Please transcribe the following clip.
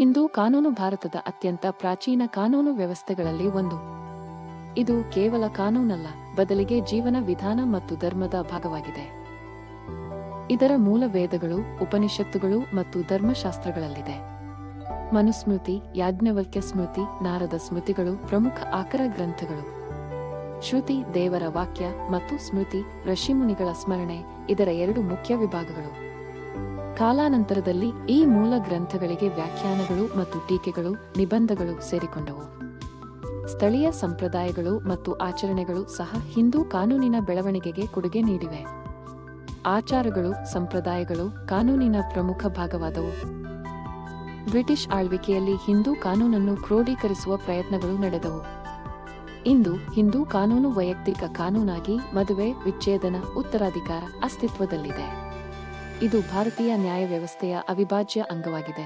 ಹಿಂದೂ ಕಾನೂನು ಭಾರತದ ಅತ್ಯಂತ ಪ್ರಾಚೀನ ಕಾನೂನು ವ್ಯವಸ್ಥೆಗಳಲ್ಲಿ ಒಂದು. ಇದು ಕೇವಲ ಕಾನೂನಲ್ಲ, ಬದಲಿಗೆ ಜೀವನ ವಿಧಾನ ಮತ್ತು ಧರ್ಮದ ಭಾಗವಾಗಿದೆ. ಇದರ ಮೂಲ ವೇದಗಳು, ಉಪನಿಷತ್ತುಗಳು ಮತ್ತು ಧರ್ಮಶಾಸ್ತ್ರಗಳಲ್ಲಿದೆ. ಮನುಸ್ಮೃತಿ, ಯಾಜ್ಞವಲ್ಕ್ಯ ಸ್ಮೃತಿ, ನಾರದ ಸ್ಮೃತಿಗಳು ಪ್ರಮುಖ ಆಕರ ಗ್ರಂಥಗಳು. ಶ್ರುತಿ, ದೇವರ ವಾಕ್ಯ ಮತ್ತು ಸ್ಮೃತಿ ಋಷಿಮುನಿಗಳ ಸ್ಮರಣೆ, ಇದರ ಎರಡು ಮುಖ್ಯ ವಿಭಾಗಗಳು. ಕಾಲಾನಂತರದಲ್ಲಿ ಈ ಮೂಲ ಗ್ರಂಥಗಳಿಗೆ ವ್ಯಾಖ್ಯಾನಗಳು ಮತ್ತು ಟೀಕೆಗಳು, ನಿಬಂಧಗಳು ಸೇರಿಕೊಂಡವು. ಸ್ಥಳೀಯ ಸಂಪ್ರದಾಯಗಳು ಮತ್ತು ಆಚರಣೆಗಳು ಸಹ ಹಿಂದೂ ಕಾನೂನಿನ ಬೆಳವಣಿಗೆಗೆ ಕೊಡುಗೆ ನೀಡಿವೆ. ಆಚಾರಗಳು, ಸಂಪ್ರದಾಯಗಳು ಕಾನೂನಿನ ಪ್ರಮುಖ ಭಾಗವಾದವು. ಬ್ರಿಟಿಷ್ ಆಳ್ವಿಕೆಯಲ್ಲಿ ಹಿಂದೂ ಕಾನೂನನ್ನು ಕ್ರೋಢೀಕರಿಸುವ ಪ್ರಯತ್ನಗಳು ನಡೆದವು. ಇಂದು ಹಿಂದೂ ಕಾನೂನು ವೈಯಕ್ತಿಕ ಕಾನೂನಾಗಿ ಮದುವೆ, ವಿಚ್ಛೇದನ, ಉತ್ತರಾಧಿಕಾರ ಅಸ್ತಿತ್ವದಲ್ಲಿದೆ. ಇದು ಭಾರತೀಯ ನ್ಯಾಯ ವ್ಯವಸ್ಥೆಯ ಅವಿಭಾಜ್ಯ ಅಂಗವಾಗಿದೆ.